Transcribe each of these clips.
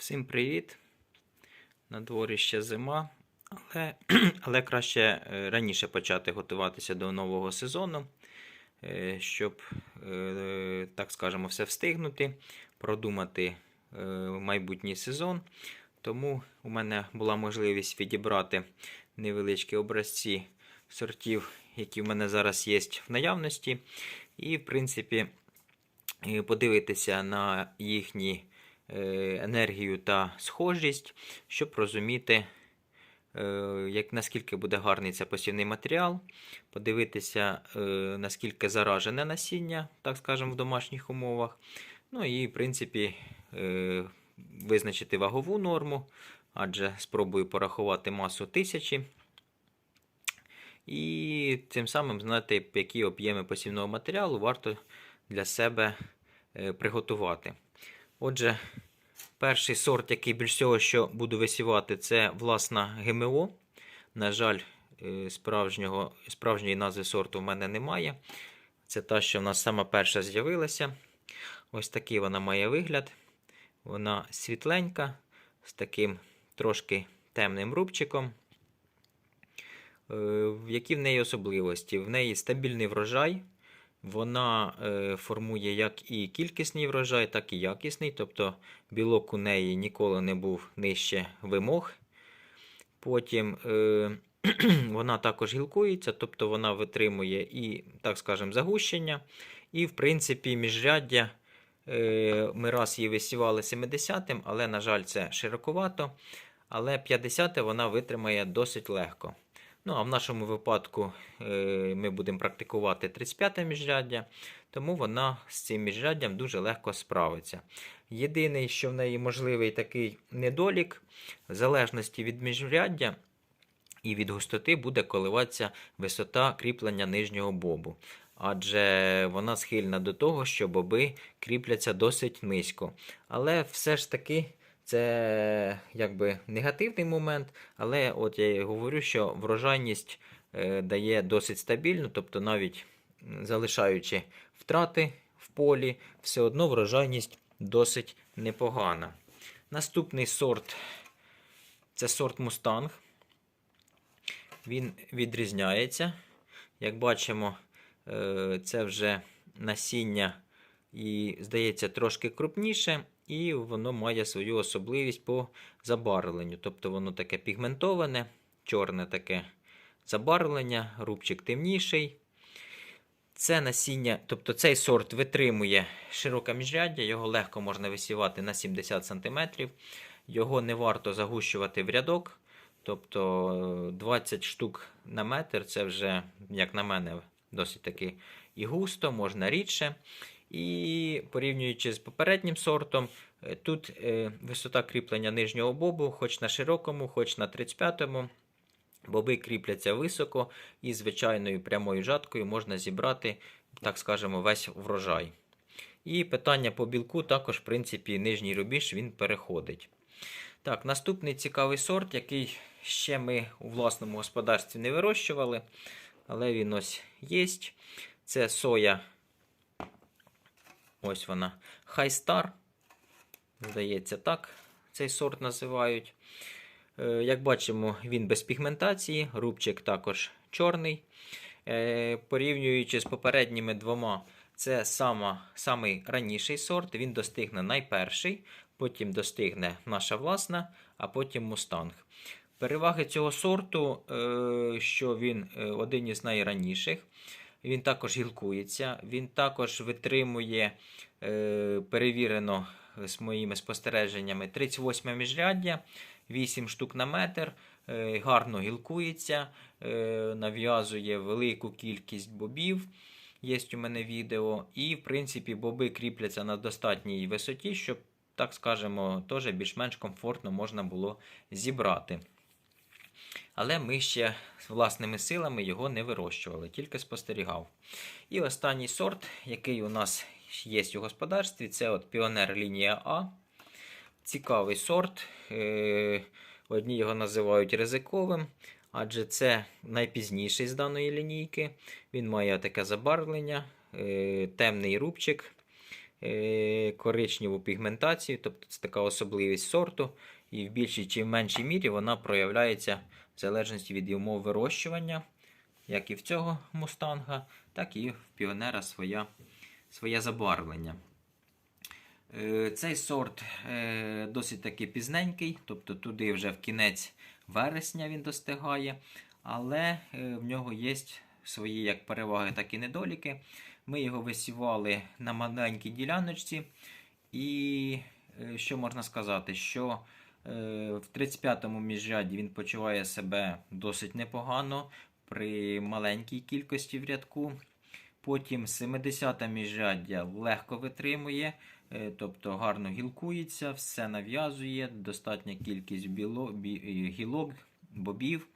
Всім привіт! На дворі ще зима, але, але краще е, раніше почати готуватися до нового сезону, е, щоб, е, так скажемо, все встигнути, продумати майбутній сезон. Тому у мене була можливість відібрати невеличкі образці сортів, які в мене зараз є в наявності, і, в принципі, подивитися на їхні енергію та схожість, щоб розуміти, е, як, наскільки буде гарний це посівний матеріал, подивитися, е, наскільки заражене насіння, так скажемо, в домашніх умовах. Ну і, в принципі, е, визначити вагову норму, адже спробую порахувати масу тисячі. І тим самим знати, які об'єми посівного матеріалу варто для себе е, приготувати. Отже, перший сорт, який більш всього що буду висівати, це власна ГМО. На жаль, е, справжнього, справжньої назви сорту в мене немає. Це та, що в нас сама перша з'явилася. Ось такий вона має вигляд. Вона світленька, з таким трошки темним рубчиком. Е, Які в неї особливості? В неї стабільний врожай. Вона е, формує як і кількісний врожай, так і якісний. Тобто білок у неї ніколи не був нижче вимог. Потім е, вона також гілкується, тобто вона витримує і, так скажемо, загущення. І, в принципі, міжряддя е, ми раз її висівали 70-м, але, на жаль, це широковато. Але 50 вона витримає досить легко. Ну, а в нашому випадку е, ми будемо практикувати 35-те міжряддя, тому вона з цим міжряддям дуже легко справиться. Єдиний, що в неї можливий такий недолік, в залежності від міжряддя і від густоти буде коливатися висота кріплення нижнього бобу. Адже вона схильна до того, що боби кріпляться досить низько. Але все ж таки це якби негативний момент, але от я і говорю, що врожайність е, дає досить стабільно, тобто навіть залишаючи втрати в полі, все одно врожайність досить непогана. Наступний сорт це сорт Мустанг. Він відрізняється. Як бачимо, е, це вже насіння і, здається, трошки крупніше, і воно має свою особливість по забарвленню. Тобто воно таке пігментоване, чорне таке забарвлення, рубчик темніший. Це насіння, тобто цей сорт витримує широке міжряддя, його легко можна висівати на 70 см. Його не варто загущувати в рядок. Тобто е, 20 штук на метр це вже, як на мене, досить таки і густо, можна рідше. І порівнюючи з попереднім сортом, е, тут е, висота кріплення нижнього бобу, хоч на широкому, хоч на 35-му. Боби кріпляться високо і звичайною прямою жаткою можна зібрати, так скажемо, весь врожай. І питання по білку також, в принципі, нижній рубіж він переходить. Так, наступний цікавий сорт, який ще ми у власному господарстві не вирощували, але він ось є. Це соя. Ось вона. Хайстар. Здається, так цей сорт називають. Е, Як бачимо, він без пігментації, рубчик також чорний. Е, Порівнюючи з попередніми двома, це сама, самий раніший сорт. Він достигне найперший, потім достигне наша власна, а потім мустанг. Переваги цього сорту, е, що він один із найраніших. Він також гілкується, він також витримує е, перевірено з моїми спостереженнями 38 міжряддя, 8 штук на метр, е, гарно гілкується, е, нав'язує велику кількість бобів. Є у мене відео. І, в принципі, боби кріпляться на достатній висоті, щоб, так скажемо, теж більш-менш комфортно можна було зібрати. Але ми ще власними силами його не вирощували, тільки спостерігав. І останній сорт, який у нас є у господарстві, це от Піонер лінія А. Цікавий сорт. Е, Одні його називають ризиковим, адже це найпізніший з даної лінійки. Він має таке забарвлення, е, темний рубчик. е, коричневу пігментацію, тобто це така особливість сорту, і в більшій чи в меншій мірі вона проявляється в залежності від умов вирощування, як і в цього мустанга, так і в піонера своя, своє забарвлення. Е, Цей сорт е, досить таки пізненький, тобто туди вже в кінець вересня він достигає, але е, в нього є свої як переваги, так і недоліки. Ми його висівали на маленькій діляночці, і що можна сказати, що в 35-му міжряді він почуває себе досить непогано при маленькій кількості в рядку. Потім 70-те міжряддя легко витримує, е, тобто гарно гілкується, все нав'язує, достатня кількість біло, бі, е, гілок, бобів.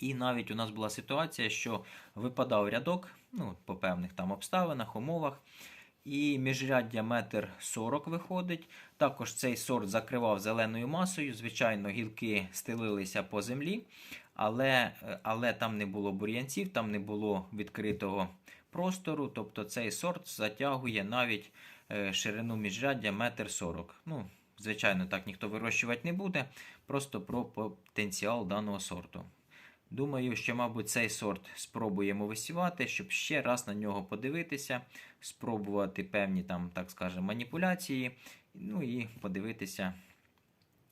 І навіть у нас була ситуація, що випадав рядок ну, по певних там обставинах, умовах. І міжряддя метр 40 виходить. Також цей сорт закривав зеленою масою. Звичайно, гілки стелилися по землі, але, але там не було бур'янців, там не було відкритого простору. Тобто цей сорт затягує навіть е, ширину міжряддя метр 40. Ну, звичайно, так ніхто вирощувати не буде. Просто про потенціал даного сорту. Думаю, що, мабуть, цей сорт спробуємо висівати, щоб ще раз на нього подивитися, спробувати певні там, так скажемо, маніпуляції, ну і подивитися,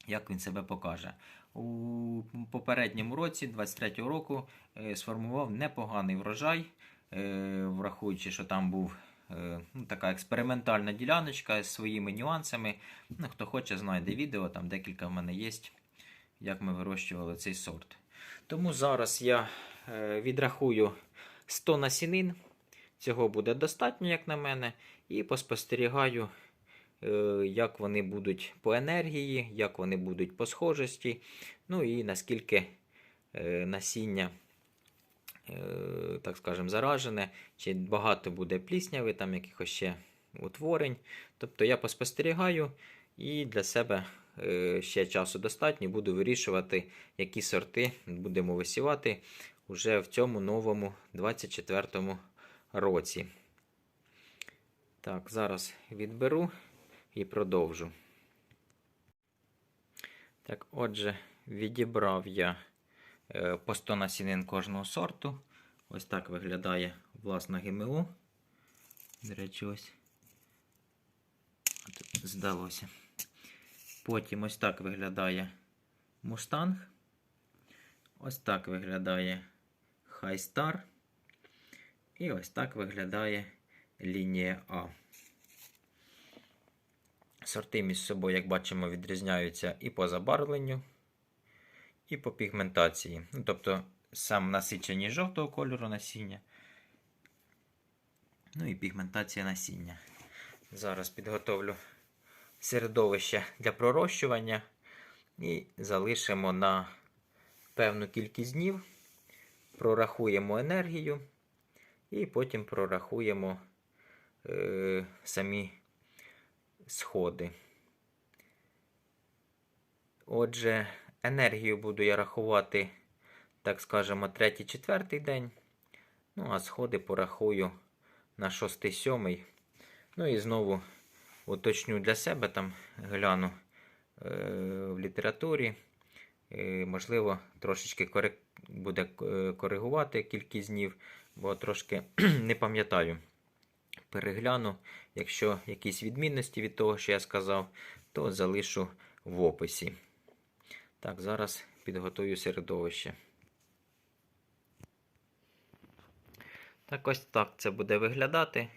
як він себе покаже. У попередньому році, 23-го року, е, сформував непоганий врожай, е, враховуючи, що там був е, ну, така експериментальна діляночка з своїми нюансами. Ну, хто хоче, знайде відео, там декілька в мене є, як ми вирощували цей сорт. Тому зараз я е, відрахую 100 насінин. Цього буде достатньо, як на мене, і поспостерігаю, е, як вони будуть по енергії, як вони будуть по схожості, ну і наскільки е, насіння, так скажемо, заражене, чи багато буде плісняви, там якихось ще утворень. Тобто я поспостерігаю і для себе ще часу достатньо, буду вирішувати, які сорти будемо висівати вже в цьому новому 24 році. Так, зараз відберу і продовжу. Так, отже, відібрав я е, по 100 насінин кожного сорту. Ось так виглядає власна ГМО. До речі, ось здалося. Потім ось так виглядає Мустанг. Ось так виглядає Хайстар. І ось так виглядає лінія А. Сорти між собою, як бачимо, відрізняються і по забарвленню, і по пігментації. Ну, тобто, сам насиченість жовтого кольору насіння. Ну і пігментація насіння. Зараз підготовлю середовище для пророщування і залишимо на певну кількість днів, прорахуємо енергію і потім прорахуємо е, самі сходи. Отже, енергію буду я рахувати, так скажемо, третій-четвертий день. Ну, а сходи порахую на шостий-сьомий. Ну і знову уточню для себе, там гляну е, в літературі. Можливо, трошечки буде е, коригувати кількість днів, бо трошки не пам'ятаю. Перегляну, якщо якісь відмінності від того, що я сказав, то залишу в описі. Так, зараз підготую середовище. Так, ось так це буде виглядати.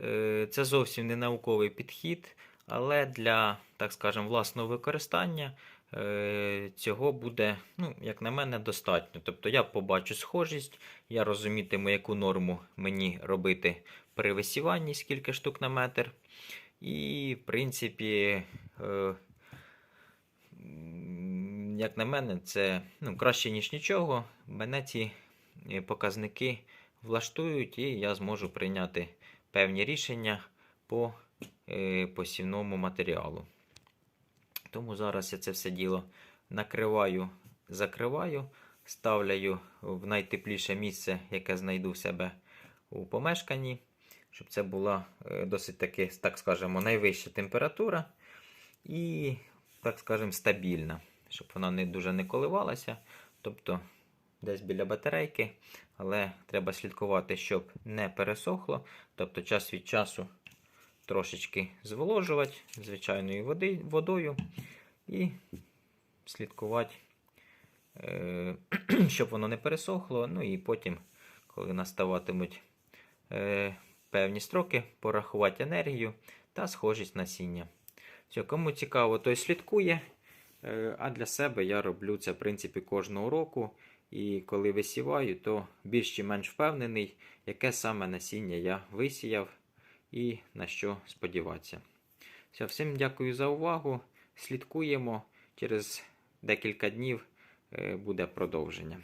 Е, Це зовсім не науковий підхід, але для, так скажемо, власного використання е, цього буде, ну, як на мене, достатньо. Тобто я побачу схожість, я розумітиму, яку норму мені робити при висіванні, скільки штук на метр. І, в принципі, е, як на мене, це ну, краще, ніж нічого. Мене ці показники влаштують, і я зможу прийняти певні рішення по е, посівному матеріалу. Тому зараз я це все діло накриваю, закриваю, ставляю в найтепліше місце, яке знайду в себе у помешканні, щоб це була е, досить таки, так скажемо, найвища температура і, так скажемо, стабільна, щоб вона не дуже не коливалася. Тобто десь біля батарейки, але треба слідкувати, щоб не пересохло. Тобто час від часу трошечки зволожувати звичайною водою і слідкувати, е, щоб воно не пересохло. Ну і потім, коли наставатимуть е, певні строки, порахувати енергію та схожість насіння. Все, кому цікаво, той слідкує. Е, А для себе я роблю це в принципі кожного року. І коли висіваю, то більш чи менш впевнений, яке саме насіння я висіяв і на що сподіватися. Все, всім дякую за увагу. Слідкуємо. Через декілька днів е, буде продовження.